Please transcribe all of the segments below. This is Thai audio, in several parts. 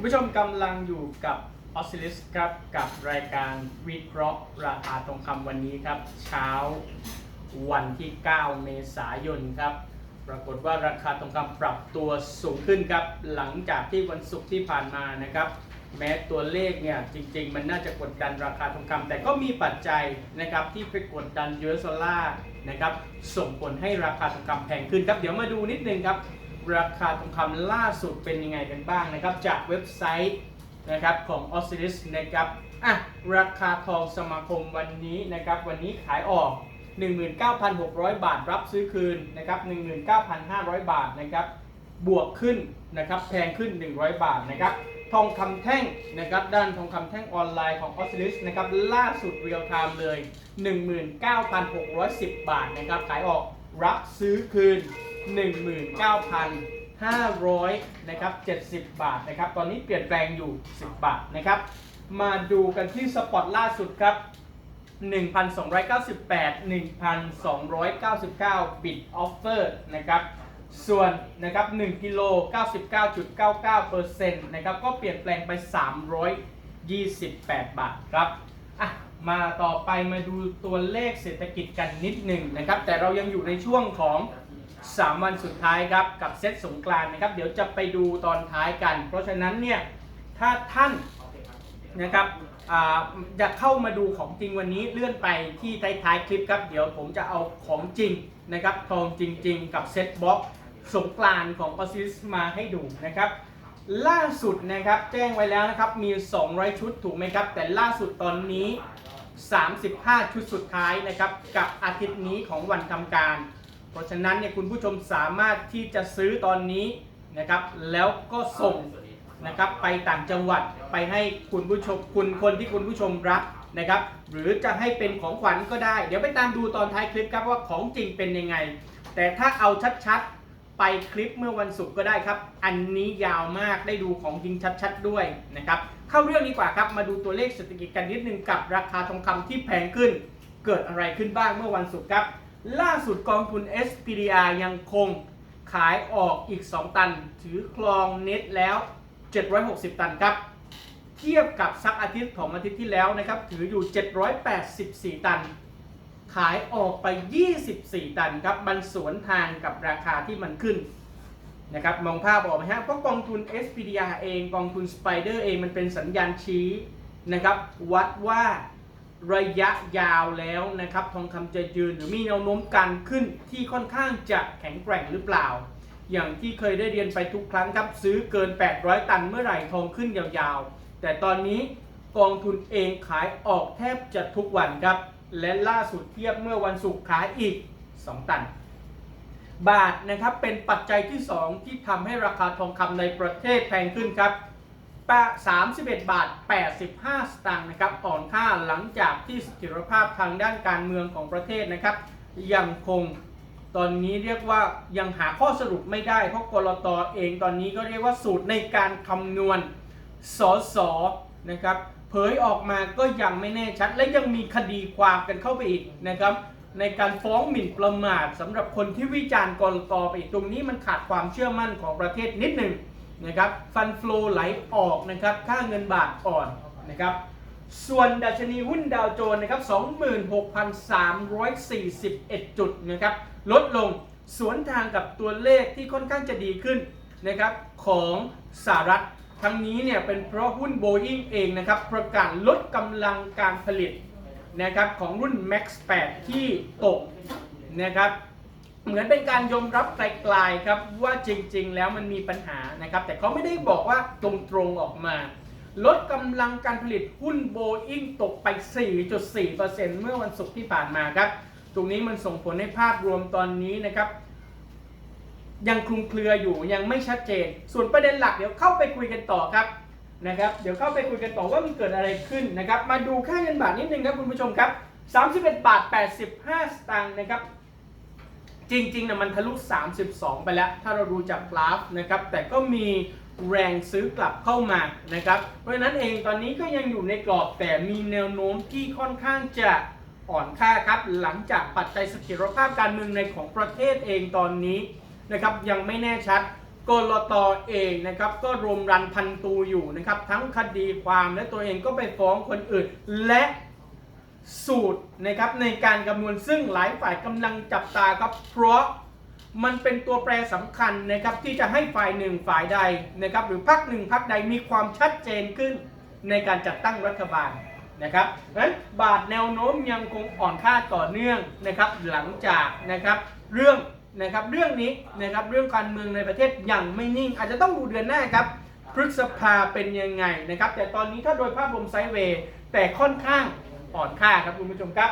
คุณผู้ชมกำลังอยู่กับออสซิลิสครับกับรายการวิเคราะห์ราคาทองคำวันนี้ครับ เช้าวันที่ 9 เมษายนครับ ปรากฏว่าราคาทองคำปรับตัวสูงขึ้นครับ หลังจากที่วันศุกร์ที่ผ่านมานะครับ แม้ตัวเลขเนี่ยจริง ๆ มันน่าจะกดดันราคาทองคำแต่ก็มีปัจจัยนะครับที่ไปกดดันยูเอสดอลลาร์นะครับส่งผลให้ราคาทองคำแพงขึ้นครับ เดี๋ยวมาดูนิดนึงครับ ราคาทองคำล่าสุดเป็นยังไงกันบ้างนะครับ จากเว็บไซต์นะครับของ o s c i l i s นะครับอะราคาทองสมาคมวันนี้นะครับ วันนี้ขายออก 19,600 บาทรับซื้อคืนนะครับ 19,500 บาทนะครับ บวกขึ้นนะครับ แพงขึ้น 100 บาทนะครับ ทองคำแท่งนะครับ ด้านทองคำแท่งออนไลน์ของ o s c i l i s นะครับ ล่าสุดเรียลไทม์เลย 19,610 บาทนะครับ ขายออกรับซื้อคืน 19,500นะครับ70 บาทนะครับ ตอนนี้เปลี่ยนแปลงอยู่ 10 บาทนะครับ มาดูกันที่สปอตล่าสุดครับ 1,298 1,299บิตออฟเฟอร์นะครับส่วนนะครับ1กิโล99.99%นะครับก็เปลี่ยนแปลงไป 328 บาทครับอะมาต่อไปมาดูตัวเลขเศรษฐกิจกันนิดหนึ่งนะครับ แต่เรายังอยู่ในช่วงของ 3 วันสุดท้ายครับกับเซตสงกรานต์นะครับ เดี๋ยวจะไปดูตอนท้ายกัน เพราะฉะนั้นเนี่ยถ้าท่านนะครับจะเข้ามาดูของจริงวันนี้เลื่อนไปที่ท้ายๆคลิปครับเดี๋ยวผมจะเอาของจริงนะครับทองจริง ๆ กับเซ็ตบ็อกสงกรานต์ของออซิสมาให้ดูนะครับล่าสุดนะครับแจ้งไว้แล้วนะครับมี 200 ชุดถูกไหมครับ แต่ล่าสุดตอนนี้ 35 ชุดสุดท้ายนะครับกับอาทิตย์นี้ของวันทำการ เพราะฉะนั้นเนี่ยคุณผู้ชมสามารถที่จะซื้อตอนนี้นะครับแล้วก็ส่งนะครับไปต่างจังหวัดไปให้คุณผู้ชมคุณคนที่คุณผู้ชมรักนะครับหรือจะให้เป็นของขวัญก็ได้ เดี๋ยวไปตามดูตอนท้ายคลิปครับว่าของจริงเป็นยังไง แต่ถ้าเอาชัดๆไปคลิปเมื่อวันศุกร์ก็ได้ครับ อันนี้ยาวมากได้ดูของจริงชัดๆด้วยนะครับเข้าเรื่องดีกว่าครับมาดูตัวเลขเศรษฐกิจกันนิดนึงกับราคาทองคำที่แพงขึ้น เกิดอะไรขึ้นบ้างเมื่อวันศุกร์ครับ ล่าสุดกองทุน SPDR ยังคงขายออกอีก 2 ตัน ถือครองเน็ตแล้ว 760 ตันครับ เทียบกับซักอาทิตย์ของอาทิตย์ที่แล้วนะครับ ถืออยู่ 784 ตัน ขายออกไป 24 ตันครับ มันสวนทางกับราคาที่มันขึ้นนะครับ มองภาพออกไหมฮะเพราะกองทุน SPDR เอง กองทุน Spider เองมันเป็นสัญญาณชี้นะครับ วัดว่า ระยะยาวแล้วนะครับ ทองคำจะยืนหรือมีแนวโน้มการขึ้นที่ค่อนข้างจะแข็งแกร่งหรือเปล่า อย่างที่เคยได้เรียนไปทุกครั้งครับ ซื้อเกิน 800 ตันเมื่อไหร่ทองขึ้นยาวๆ แต่ตอนนี้กองทุนเองขายออกแทบจะทุกวันครับ และล่าสุดเทียบเมื่อวันศุกร์ขายอีก 2 ตัน บาทนะครับเป็นปัจจัยที่ 2 ที่ทำให้ราคาทองคำในประเทศแพงขึ้นครับ 31 บาท 85 สตางค์นะครับอ่อนค่าหลังจากที่สถียรภาพทางด้านการเมืองของประเทศนะครับ ยังคงตอนนี้เรียกว่ายังหาข้อสรุปไม่ได้ เพราะกรตเองตอนนี้ก็เรียกว่าสูตรในการคำนวณสอสอนะครับเผยออกมาก็ยังไม่แน่ชัด และยังมีคดีความกันเข้าไปอีกนะครับ ในการฟ้องหมิ่นประมาทสำหรับคนที่วิจารณ์กรตไปอีกตรงนี้มันขาดความเชื่อมั่นของประเทศนิดหนึ่ง นะครับฟันฟลูไหลออกนะครับค่าเงินบาทอ่อนนะครับส่วนดัชนีหุ้นดาวโจนส์นะครับ26,341 จุดนะครับลดลงสวนทางกับตัวเลขที่ค่อนข้างจะดีขึ้นนะครับของสหรัฐทั้งนี้เนี่ยเป็นเพราะหุ้น Boeing เองนะครับประกาศลดกำลังการผลิตนะครับของรุ่น Max 8 ที่ตกนะครับ เหมือนเป็นการยอมรับไกลๆครับว่าจริงๆ แล้วมันมีปัญหานะครับ แต่เขาไม่ได้บอกว่าตรงๆออกมา ลดกำลังการผลิตหุ้นโบอิงตกไป 4.4%เมื่อวันศุกร์ที่ผ่านมาครับ ตรงนี้มันส่งผลให้ภาพรวมตอนนี้นะครับ ยังคลุมเครืออยู่ยังไม่ชัดเจน ส่วนประเด็นหลักเดี๋ยวเข้าไปคุยกันต่อครับนะครับเดี๋ยวเข้าไปคุยกันต่อว่ามันเกิดอะไรขึ้นนะครับ มาดูค่าเงินบาทนิดนึงครับคุณผู้ชมครับ 31 บาท 85 สตางค์นะครับ จริงๆนะมันทะลุ 32 ไปแล้ว ถ้าเราดูจากกราฟนะครับ แต่ก็มีแรงซื้อกลับเข้ามานะครับ เพราะฉะนั้นเองตอนนี้ก็ยังอยู่ในกรอบแต่มีแนวโน้มที่ค่อนข้างจะอ่อนค่าครับ หลังจากปัจจัยเสถียรภาพการเมืองในของประเทศเองตอนนี้นะครับยังไม่แน่ชัดกลตเองนะครับก็รวมรันพันตูอยู่นะครับทั้งคดีความและตัวเองก็ไปฟ้องคนอื่น และ สูตรนะครับในการคำนวณซึ่งหลายฝ่ายกำลังจับตาครับเพราะมันเป็นตัวแปรสำคัญนะครับที่จะให้ฝ่ายหนึ่งฝ่ายใดนะครับหรือพรรคหนึ่งพรรคใดมีความชัดเจนขึ้นในการจัดตั้งรัฐบาลนะครับเนั้นบาทแนวโน้มยังคงอ่อนค่าต่อเนื่องนะครับหลังจากนะครับเรื่องนะครับเรื่องนี้นะครับเรื่องการเมืองในประเทศยังไม่นิ่ง อาจจะต้องดูเดือนหน้าครับพฤษภาเป็นยังไงนะครับแต่ตอนนี้ถ้าโดยภาพรวมไซด์เวย์แต่ค่อนข้าง อ่อนค่าครับคุณผู้ชมครับ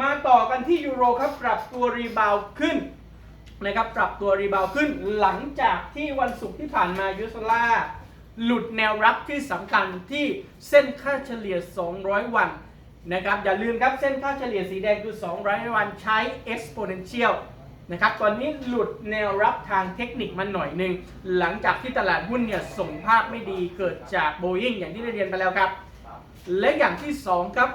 มาต่อกันที่ยูโรครับปรับตัวรีบาวขึ้นนะครับปรับตัวรีบาวขึ้นหลังจากที่วันศุกร์ที่ผ่านมายูโซล่าหลุดแนวรับที่สำคัญที่เส้นค่าเฉลี่ย 200 วันนะครับอย่าลืมครับเส้นค่าเฉลี่ยสีแดงคือ 200 วันใช้ exponential นะครับตอนนี้หลุดแนวรับทางเทคนิคมาหน่อยหนึ่งหลังจากที่ตลาดหุ้นเนี่ยส่งภาพไม่ดีเกิดจากโบอิงอย่างที่ได้เรียนไปแล้วครับ และอย่างที่สองครับ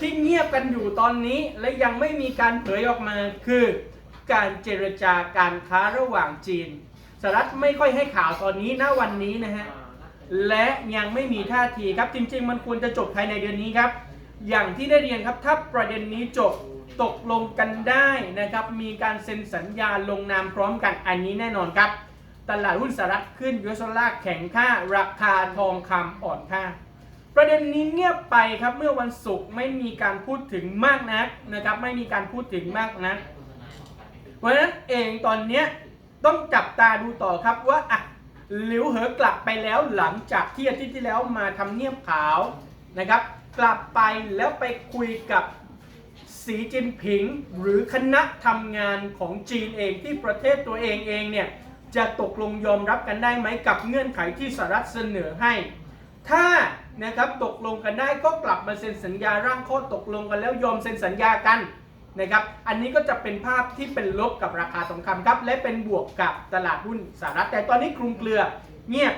ที่เงียบกันอยู่ตอนนี้และยังไม่มีการเผยออกมาคือการเจรจาการค้าระหว่างจีนสหรัฐไม่ค่อยให้ข่าวตอนนี้ณวันนี้นะฮะและยังไม่มีท่าทีครับจริง ๆ มันควรจะจบภายในเดือนนี้ครับ อย่างที่ได้เรียนครับถ้าประเด็นนี้จบตกลงกันได้นะครับ มีการเซ็นสัญญาลงนามพร้อมกันอันนี้แน่นอนครับ ตลาดหุ้นสหรัฐขึ้นยูเอสดอลลาร์แข็งค่า ราคาทองคำอ่อนค่า ประเด็นนี้เงียบไปครับเมื่อวันศุกร์ไม่มีการพูดถึงมากนักนะครับไม่มีการพูดถึงมากนักเพราะฉะนั้นเองตอนเนี้ยต้องจับตาดูต่อครับว่าอะหลิวเหอกลับไปแล้วหลังจากที่อาทิตย์ที่แล้วมาทำเนียบขาวนะครับ กลับไปแล้วไปคุยกับสีจินผิง หรือคณะทำงานของจีนเองที่ประเทศตัวเองเองเนี่ยจะตกลงยอมรับกันได้ไหมกับเงื่อนไขที่สหรัฐเสนอให้ ถ้า นะครับตกลงกันได้ก็กลับมาเซ็นสัญญาร่างข้อตกลงกันแล้วยอมเซ็นสัญญากันนะครับอันนี้ก็จะเป็นภาพที่เป็นลบกับราคาทองคำครับ และเป็นบวกกับตลาดหุ้นสหรัฐแต่ตอนนี้คลุมเกลือเงียบ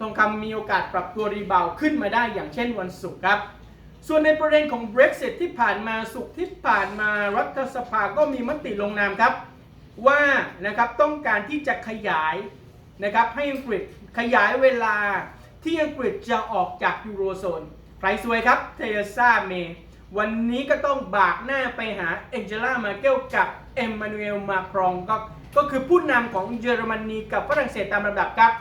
ทองคำมีโอกาสปรับตัวรีบาวขึ้นมาได้อย่างเช่นวันศุกร์ครับส่วนในประเด็นของ Brexit ที่ผ่านมาสุกร์ที่ผ่านมารัฐสภาก็มีมติลงนามครับ ว่านะครับต้องการที่จะขยายนะครับให้อังกฤษขยายเวลา ที่อังกฤษจะออกจากยูโรโซน ใครสวยครับ เทเรซาเมย์วันนี้ก็ต้องบากหน้าไปหาเอ็นเจล่ามาเกลกับเอ็มมานูเอลมาครองก็ก็คือผู้นำของเยอรมนีกับฝรั่งเศสตามลำดับครับ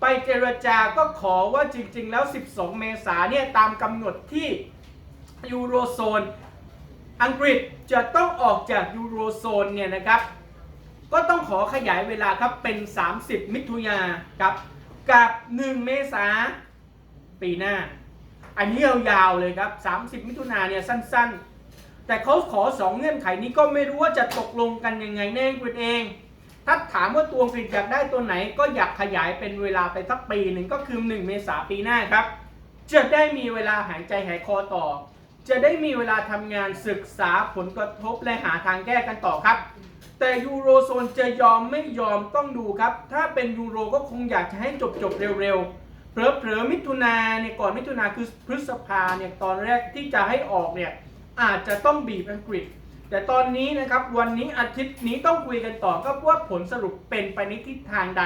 ไปเจรจาก็ขอว่าจริง ๆ แล้ว 12 เมษาเนี่ยตามกำหนดที่ยูโรโซน อังกฤษจะต้องออกจากยูโรโซนเนี่ยนะครับ ก็ต้องขอขยายเวลาครับเป็น 30 มิถุนายนครับ กับ 1 เมษาปีหน้า อันนี้ยาวๆเลยครับ 30 มิถุนาเนี่ยสั้นๆ แต่เขาขอ 2 เงื่อนไขนี้ก็ไม่รู้ว่าจะตกลงกันยังไงแน่อังกฤษเอง ถ้าถามว่าตัวอังกฤษอยากได้ตัวไหนก็อยากขยายเป็นเวลาไปสักปีหนึ่งก็คือ 1 เมษาปีหน้าครับ จะได้มีเวลาหายใจหายคอต่อ จะได้มีเวลาทำงานศึกษาผลกระทบและหาทางแก้กันต่อครับ แต่ยูโรโซนจะยอมไม่ยอมต้องดูครับ ถ้าเป็นยูโรก็คงอยากจะให้จบจบเร็วๆเผลอๆมิถุนาเนี่ยก่อนมิถุนาคือพฤษภาเนี่ยตอนแรกที่จะให้ออกเนี่ยอาจจะต้องบีบอังกฤษ แต่ตอนนี้นะครับวันนี้อาทิตย์นี้ต้องคุยกันต่อก็ว่าผลสรุปเป็นไปในทิศทางใด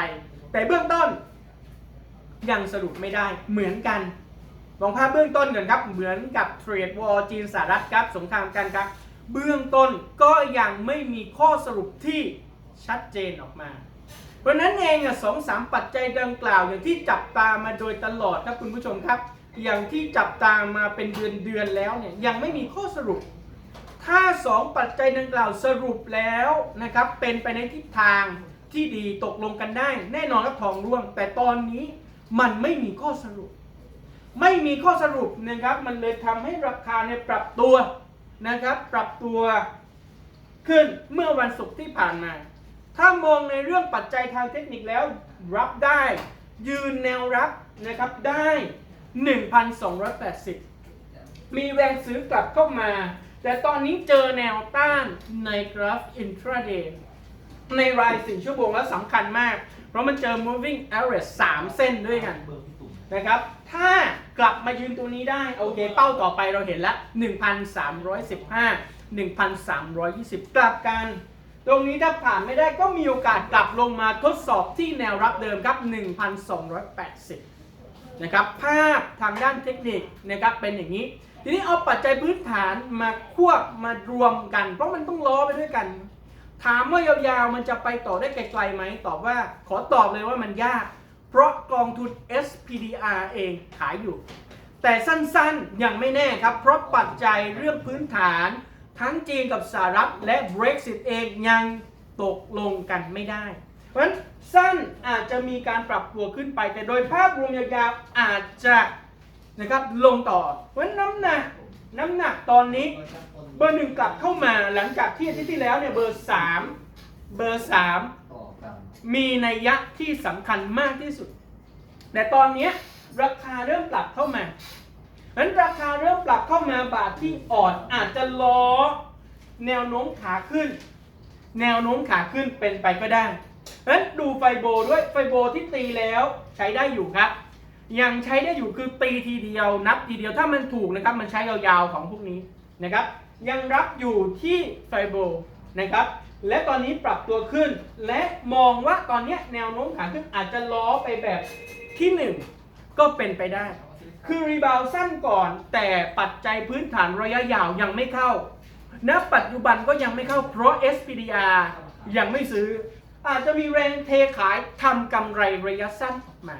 แต่เบื้องต้น ยังสรุปไม่ได้เหมือนกันมองภาพเบื้องต้นก่อนครับเหมือนกับเทรดวอลจีนสหรัฐครับสงครามกันครับ เบื้องต้นก็ยังไม่มีข้อสรุปที่ชัดเจนออกมา เพราะนั้นเองอะสองสามปัจจัยดังกล่าว อย่างที่จับตามาโดยตลอดครับคุณผู้ชมครับ อย่างที่จับตามาเป็นเดือนเดือนแล้วเนี่ยยังไม่มีข้อสรุป ถ้าสองปัจจัยดังกล่าวสรุปแล้วนะครับเป็นไปในทิศทางที่ดีตกลงกันได้ แน่นอนครับทองร่วง แต่ตอนนี้มันไม่มีข้อสรุป ไม่มีข้อสรุปนะครับมันเลยทำให้ราคาเนี่ยปรับตัว นะครับ ปรับตัวขึ้นเมื่อวันศุกร์ที่ผ่านมา ถ้ามองในเรื่องปัจจัยทางเทคนิคแล้วรับได้ ยืนแนวรับนะครับได้ 1,280 มีแรงซื้อกลับเข้ามา แต่ตอนนี้เจอแนวต้านในกราฟ intraday ในราย4ชั่วโมงแล้วสำคัญมาก เพราะมันเจอ moving average 3 เส้นด้วยกันนะครับ ถ้า กลับมายืนตัวนี้ได้ โอเค เป้าต่อไปเราเห็นแล้ว1,315 1,320 กลับกัน ตรงนี้ถ้าผ่านไม่ได้ก็มีโอกาสกลับลงมาทดสอบที่แนวรับเดิมครับ 1,280 นะครับ ภาพทางด้านเทคนิคนะครับเป็นอย่างนี้ ทีนี้เอาปัจจัยพื้นฐานมาควบมารวมกัน เพราะมันต้องล้อไปด้วยกันถามว่ายาวๆ มันจะไปต่อได้ไกลๆไหม ตอบว่าขอตอบเลยว่ามันยาก องทุน SPDR เองขายอยู่ แต่สั้นๆ ยังไม่แน่ครับ เพราะปัจจัยเรื่องพื้นฐานทั้งจีนกับสหรัฐและ Brexit เองยังตกลงกันไม่ได้ เพราะฉะนั้นสั้นอาจจะมีการปรับตัวขึ้นไป แต่โดยภาพรวมยาวๆอาจจะนะครับลงต่อ เพราะฉะนั้นน้ำหนักน้ำหนักตอนนี้เบอร์หนึ่งกลับเข้ามาหลังจากที่อาทิตย์ที่แล้วเนี่ยเบอร์สามเบอร์สามต่อกันมีนัยยะที่สำคัญมากที่สุด แต่ตอนนี้ราคาเริ่มปรับเข้ามานั้นราคาเริ่มปรับเข้ามาบาทที่อ่อนอาจจะล้อ แนวโน้มขาขึ้น แนวโน้มขาขึ้นเป็นไปก็ได้นั้นดูไฟโบด้วยไฟโบที่ตีแล้วใช้ได้อยู่ครับ ยังใช้ได้อยู่คือตีทีเดียวนับทีเดียวถ้ามันถูกนะครับ มันใช้ยาวๆของพวกนี้นะครับ ยังรับอยู่ที่ไฟโบนะครับ และตอนนี้ปรับตัวขึ้น และมองว่าตอนนี้แนวโน้มขาขึ้นอาจจะล้อไปแบบ ที่หนึ่งก็เป็นไปได้ คือรีบาวสั้นก่อนแต่ปัจจัยพื้นฐานระยะยาวยังไม่เข้าณปัจจุบันก็ยังไม่เข้าเพราะ SPDR ยังไม่ซื้อ อาจจะมีแรงเทขายทำกำไรระยะสั้นออกมา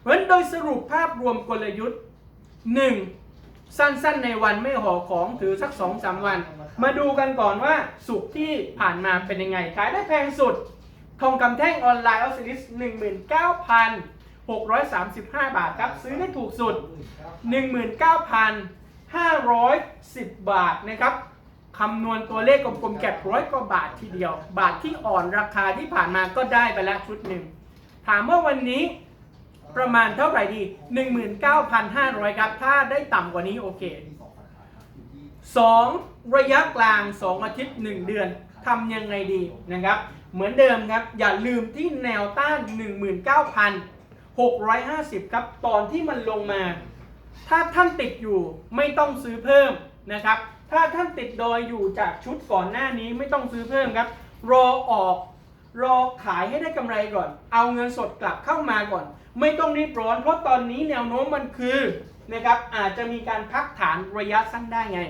เพราะนั้นโดยสรุปภาพรวมกลยุทธ์ 1. สั้นๆในวันไม่ห่อของถือสัก 2-3 วัน มาดูกันก่อนว่าสุกที่ผ่านมาเป็นยังไง ขายได้แพงสุด ทองคำแท่งออนไลน์ออสซิลิส 19,635 บาทครับ ซื้อได้ถูกสุด 19,510 บาทนะครับคำนวณตัวเลขกลมๆแก็บร้อยกว่าบาททีเดียว บาทที่อ่อนราคาที่ผ่านมาก็ได้ไปแล้วชุดหนึ่ง ถามว่าวันนี้ประมาณเท่าไหร่ดี 19,500 ครับ ถ้าได้ต่ำกว่านี้โอเค 2 ระยะกลาง 2 อาทิตย์ 1 เดือนทำยังไงดีนะครับ เหมือนเดิมครับ อย่าลืมที่แนวต้าน 650 ครับ ตอนที่มันลงมา ถ้าท่านติดอยู่ไม่ต้องซื้อเพิ่มนะครับ ถ้าท่านติดดอยอยู่จากชุดก่อนหน้านี้ไม่ต้องซื้อเพิ่มครับ รอออกรอขายให้ได้กำไรก่อน เอาเงินสดกลับเข้ามาก่อน ไม่ต้องรีบร้อน เพราะตอนนี้แนวโน้มมันคือนะครับอาจจะมีการพักฐานระยะสั้นได้ไง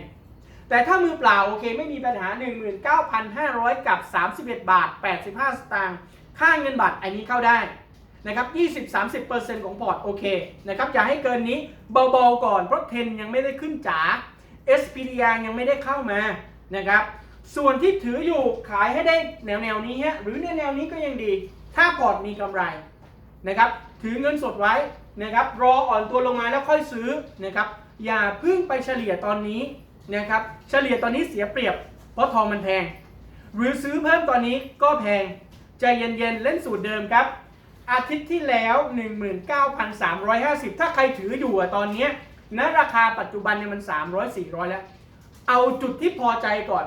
แต่ถ้ามือเปล่าโอเคไม่มีปัญหา 19,500 กับ 31 บาท 85 สตางค์ค่าเงินบาทอันนี้เข้าได้ นะครับ20-30%ของพอร์ตโอเคนะครับอย่าให้เกินนี้เบาๆก่อนเพราะเทนยังไม่ได้ขึ้นจ๋า SPDR ยังไม่ได้เข้ามานะครับส่วนที่ถืออยู่ขายให้ได้แนวๆนี้ฮะหรือแนวๆนี้ก็ยังดี ถ้าพอร์ตมีกำไรนะครับถือเงินสดไว้นะครับรออ่อนตัวลงมาแล้วค่อยซื้อนะครับอย่าเพึ่งไปเฉลี่ยตอนนี้นะครับเฉลี่ยตอนนี้เสียเปรียบ เพราะทองมันแพง หรือซื้อเพิ่มตอนนี้ก็แพงใจเย็นๆเล่นสูตรเดิมครับ อาทิตย์ที่แล้ว 19,350 ถ้าใครถืออยู่อะตอนเนี้ยณราคาปัจจุบันเนี่ยมัน 300 400 แล้ว เอาจุดที่พอใจก่อน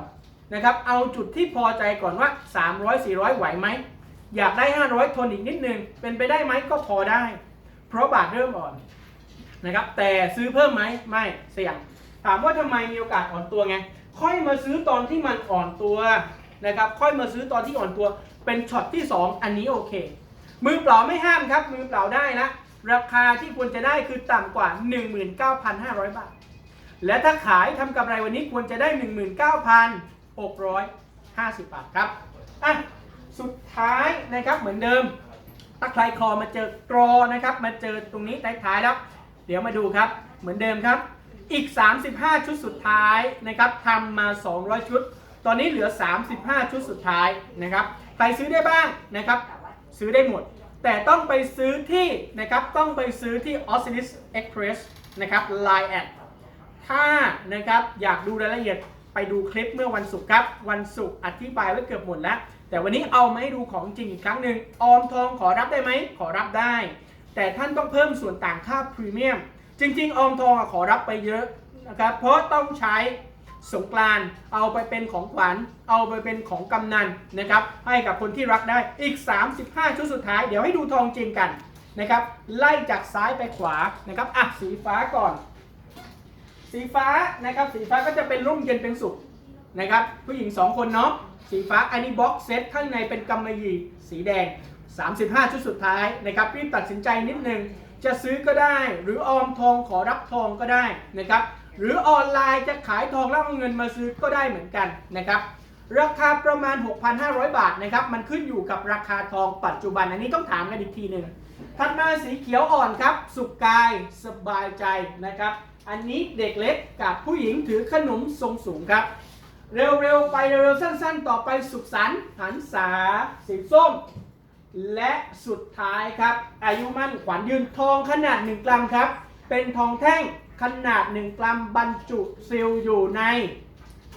นะครับ เอาจุดที่พอใจก่อนว่า 300 400 ไหวไหม อยากได้ 500 ทนอีกนิดนึง เป็นไปได้ไหมก็พอได้ เพราะบาทเริ่มอ่อนนะครับ แต่ซื้อเพิ่มไหมไม่เสี่ยง ถามว่าทำไมมีโอกาสอ่อนตัวไง ค่อยมาซื้อตอนที่มันอ่อนตัวนะครับ ค่อยมาซื้อตอนที่อ่อนตัว เป็นช็อตที่ 2 อันนี้โอเค มือเปล่าไม่ห้ามครับ มือเปล่าได้นะ ราคาที่ควรจะได้คือต่ำกว่า 19,500 บาท และถ้าขายทำกำไรวันนี้ควรจะได้ 19,650 บาทครับอะสุดท้ายนะครับเหมือนเดิมถ้าใครคอมาเจอกรอนะครับ มาเจอตรงนี้ท้ายๆแล้ว เดี๋ยวมาดูครับ เหมือนเดิมครับ อีก 35 ชุดสุดท้ายนะครับทำมา 200 ชุด ตอนนี้เหลือ 35 ชุดสุดท้ายนะครับ ใครซื้อได้บ้างนะครับ ซื้อได้หมด แต่ต้องไปซื้อที่นะครับต้องไปซื้อที่ o s c i l i s Express นะครับ Line แอดถ้านะครับอยากดูรายละเอียดไปดูคลิปเมื่อวันศุกร์ครับ วันศุกร์อธิบายไว้เกือบหมดแล้ว แต่วันนี้เอามาให้ดูของจริงอีกครั้งหนึ่งออมทองขอรับได้ไหมขอรับได้ แต่ท่านต้องเพิ่มส่วนต่างค่าพรีเมียมจริง ๆ ออมทองขอรับไปเยอะนะครับเพราะต้องใช้ สงกรานเอาไปเป็นของขวัญ เอาไปเป็นของกำนันนะครับให้กับคนที่รักได้อีก 35 ชุดสุดท้าย เดี๋ยวให้ดูทองจริงกันนะครับไล่จากซ้ายไปขวานะครับอะสีฟ้าก่อน สีฟ้านะครับสีฟ้าก็จะเป็นร่มเย็นเป็นสุขนะครับผู้หญิง 2 คนเนาะสีฟ้าอันนี้บ็อกเซตข้างในเป็นกำมะหยี่สีแดง 35 ชุดสุดท้ายนะครับรีบตัดสินใจนิดนึงจะซื้อก็ได้ หรือออมทองขอรับทองก็ได้นะครับ หรือออนไลน์จะขายทองแล้วเอาเงินมาซื้อก็ได้เหมือนกันนะครับราคาประมาณ 6,500 บาทนะครับ มันขึ้นอยู่กับราคาทองปัจจุบัน อันนี้ต้องถามกันอีกทีหนึ่งถัดมาสีเขียวอ่อนครับ สุขกายสบายใจนะครับ อันนี้เด็กเล็กกับผู้หญิงถือขนมทรงสูงครับ เร็วๆ ไปเร็วๆสั้นๆ ต่อไปสุขสันต์หันษาสีส้ม และสุดท้ายครับ อายุมั่นขวัญยืนทองขนาด1กรัมครับ เป็นทองแท่ง ขนาด 1 กรัมบรรจุซีลอยู่ใน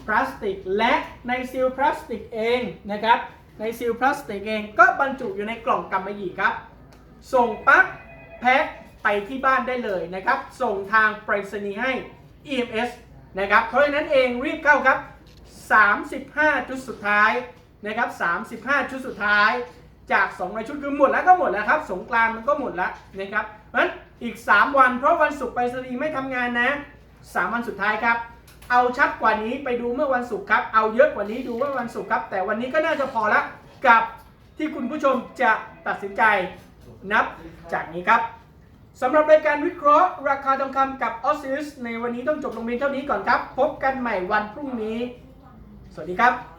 พลาสติก และในซีลพลาสติกเองนะครับ ในซีลพลาสติกเองก็บรรจุอยู่ในกล่องกำมะหยี่ครับ ส่งปั๊บแพ็คไปที่บ้านได้เลยนะครับ ส่งทางไปรษณีย์ให้ EMS นะครับ เพราะฉะนั้นเองรีบเข้าครับ 35 ชุดสุดท้ายนะครับ 35 ชุดสุดท้ายจาก2ในชุดคือหมดแล้วก็หมดแล้วครับ สงกรานมันก็หมดแล้วนะครับเพราะฉะนั้น อีก 3 วัน เพราะวันศุกร์ไปรษณีย์ไม่ทำงานนะ 3 วันสุดท้ายครับ เอาชัดกว่านี้ไปดูเมื่อวันศุกร์ครับ เอาเยอะกว่านี้ดูเมื่อวันศุกร์ครับ แต่วันนี้ก็น่าจะพอละกับที่คุณผู้ชมจะตัดสินใจนับจากนี้ครับสำหรับรายการวิเคราะห์ ราคาทองคำกับออสซิสในวันนี้ต้องจบลงเพียงเท่านี้ก่อนครับ พบกันใหม่วันพรุ่งนี้ สวัสดีครับ